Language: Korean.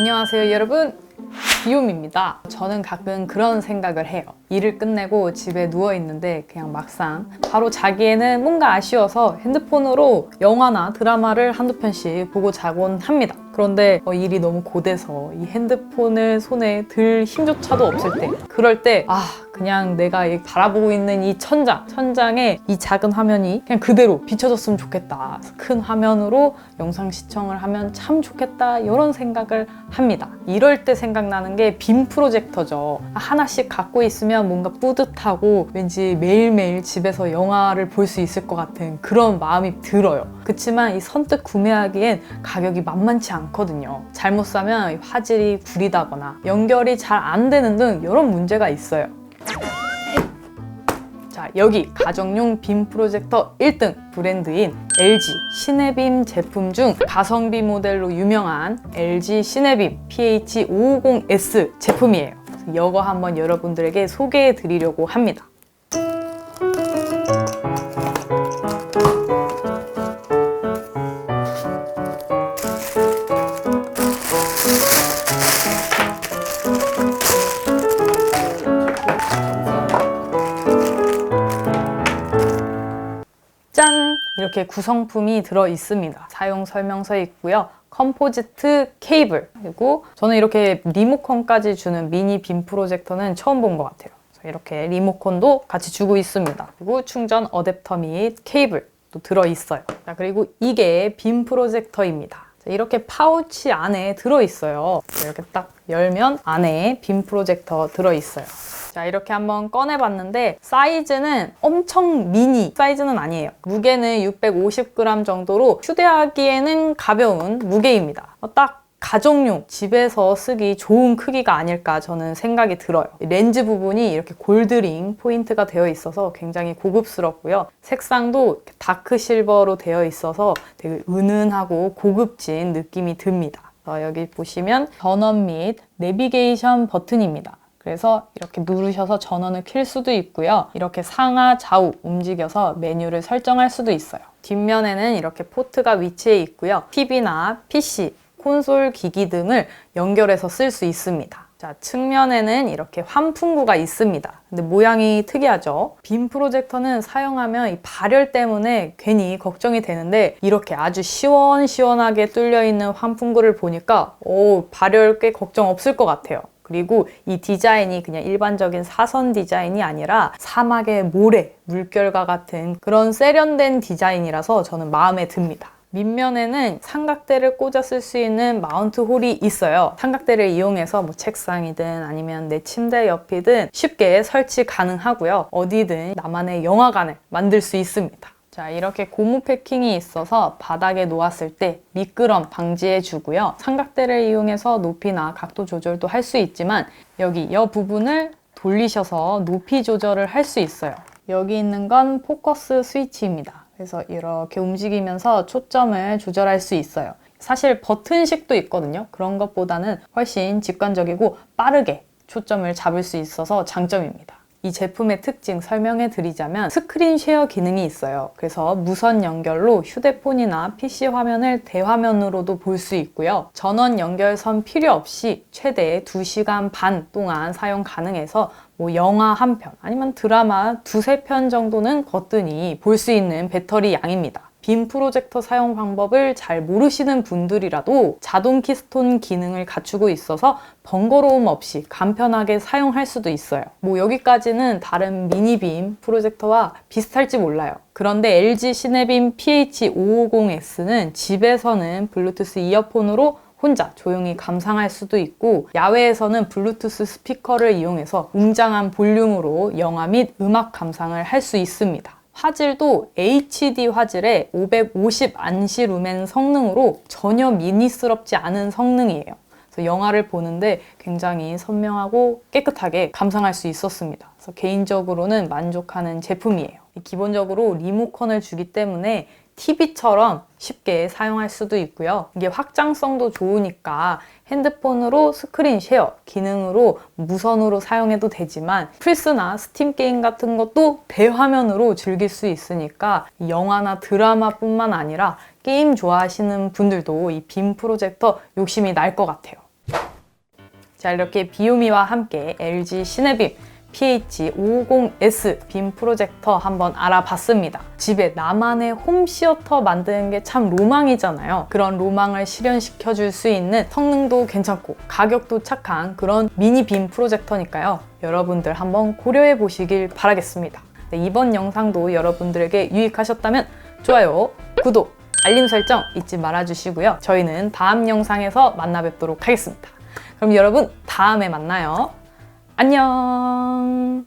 안녕하세요 여러분. 비움입니다. 저는 가끔 그런 생각을 해요. 일을 끝내고 집에 누워 있는데 그냥 막상 바로 자기에는 뭔가 아쉬워서 핸드폰으로 영화나 드라마를 한두 편씩 보고 자곤 합니다. 그런데 어, 일이 너무 고돼서 이 핸드폰을 손에 들 힘조차도 없을 때 그럴 때 아 그냥 내가 이 바라보고 있는 이 천장 천장에 이 작은 화면이 그냥 그대로 비춰졌으면 좋겠다. 큰 화면으로 영상 시청을 하면 참 좋겠다. 이런 생각을 합니다. 이럴 때 생각나는 게 빔 프로젝터죠. 하나씩 갖고 있으면 뭔가 뿌듯하고 왠지 매일매일 집에서 영화를 볼 수 있을 것 같은 그런 마음이 들어요. 그렇지만 이 선뜻 구매하기엔 가격이 만만치 않거든요. 잘못 사면 화질이 구리다거나 연결이 잘 안 되는 등 이런 문제가 있어요 자, 여기 가정용 빔 프로젝터 1등 브랜드인 LG 시네빔 제품 중 가성비 모델로 유명한 LG 시네빔 PH550S 제품이에요. 이거 한번 여러분들에게 소개해 드리려고 합니다. 이렇게 구성품이 들어 있습니다. 사용 설명서에 있고요. 컴포지트 케이블 그리고 저는 이렇게 리모컨까지 주는 미니 빔 프로젝터는 처음 본 것 같아요. 이렇게 리모컨도 같이 주고 있습니다. 그리고 충전 어댑터 및 케이블도 들어 있어요. 자, 그리고 이게 빔 프로젝터입니다. 자, 이렇게 파우치 안에 들어 있어요. 이렇게 딱 열면 안에 빔 프로젝터 들어 있어요. 자 이렇게 한번 꺼내봤는데 사이즈는 엄청 미니 사이즈는 아니에요 무게는 650g 정도로 휴대하기에는 가벼운 무게입니다 어, 딱 가정용 집에서 쓰기 좋은 크기가 아닐까 저는 생각이 들어요 렌즈 부분이 이렇게 골드링 포인트가 되어 있어서 굉장히 고급스럽고요 색상도 다크 실버로 되어 있어서 되게 은은하고 고급진 느낌이 듭니다 어, 여기 보시면 전원 및 내비게이션 버튼입니다 그래서 이렇게 누르셔서 전원을 킬 수도 있고요. 이렇게 상하 좌우 움직여서 메뉴를 설정할 수도 있어요. 뒷면에는 이렇게 포트가 위치해 있고요. TV나 PC, 콘솔 기기 등을 연결해서 쓸 수 있습니다. 자, 측면에는 이렇게 환풍구가 있습니다. 근데 모양이 특이하죠? 빔 프로젝터는 사용하면 이 발열 때문에 괜히 걱정이 되는데 이렇게 아주 시원시원하게 뚫려 있는 환풍구를 보니까 오, 발열 꽤 걱정 없을 것 같아요. 그리고 이 디자인이 그냥 일반적인 사선 디자인이 아니라 사막의 모래, 물결과 같은 그런 세련된 디자인이라서 저는 마음에 듭니다. 밑면에는 삼각대를 꽂아 쓸 수 있는 마운트 홀이 있어요. 삼각대를 이용해서 뭐 책상이든 아니면 내 침대 옆이든 쉽게 설치 가능하고요. 어디든 나만의 영화관을 만들 수 있습니다. 자 이렇게 고무 패킹이 있어서 바닥에 놓았을 때 미끄럼 방지해 주고요 삼각대를 이용해서 높이나 각도 조절도 할 수 있지만 여기 이 부분을 돌리셔서 높이 조절을 할 수 있어요 여기 있는 건 포커스 스위치입니다 그래서 이렇게 움직이면서 초점을 조절할 수 있어요. 사실 버튼식도 있거든요. 그런 것보다는 훨씬 직관적이고 빠르게 초점을 잡을 수 있어서 장점입니다 이 제품의 특징 설명해 드리자면 스크린 쉐어 기능이 있어요. 그래서 무선 연결로 휴대폰이나 PC 화면을 대화면으로도 볼 수 있고요. 전원 연결선 필요 없이 최대 2시간 반 동안 사용 가능해서 뭐 영화 한 편 아니면 드라마 두세 편 정도는 거뜬히 볼 수 있는 배터리 양입니다. 빔 프로젝터 사용 방법을 잘 모르시는 분들이라도 자동 키스톤 기능을 갖추고 있어서 번거로움 없이 간편하게 사용할 수도 있어요. 뭐 여기까지는 다른 미니빔 프로젝터와 비슷할지 몰라요. 그런데 LG 시네빔 PH550S는 집에서는 블루투스 이어폰으로 혼자 조용히 감상할 수도 있고 야외에서는 블루투스 스피커를 이용해서 웅장한 볼륨으로 영화 및 음악 감상을 할 수 있습니다. 화질도 HD 화질의 550 안시 루멘 성능으로 전혀 미니스럽지 않은 성능이에요. 그래서 영화를 보는데 굉장히 선명하고 깨끗하게 감상할 수 있었습니다. 그래서 개인적으로는 만족하는 제품이에요. 기본적으로 리모컨을 주기 때문에 TV처럼 쉽게 사용할 수도 있고요. 이게 확장성도 좋으니까 핸드폰으로 스크린 쉐어 기능으로 무선으로 사용해도 되지만 플스나 스팀 게임 같은 것도 대화면으로 즐길 수 있으니까 영화나 드라마뿐만 아니라 게임 좋아하시는 분들도 이 빔 프로젝터 욕심이 날 것 같아요. 자, 이렇게 비오미와 함께 LG 시네빔 PH550S 빔 프로젝터 한번 알아봤습니다. 집에 나만의 홈시어터 만드는 게 참 로망이잖아요. 그런 로망을 실현시켜 줄 수 있는 성능도 괜찮고 가격도 착한 그런 미니 빔 프로젝터니까요. 여러분들 한번 고려해 보시길 바라겠습니다. 네, 이번 영상도 여러분들에게 유익하셨다면 좋아요, 구독, 알림 설정 잊지 말아 주시고요. 저희는 다음 영상에서 만나 뵙도록 하겠습니다. 그럼 여러분 다음에 만나요. 안녕.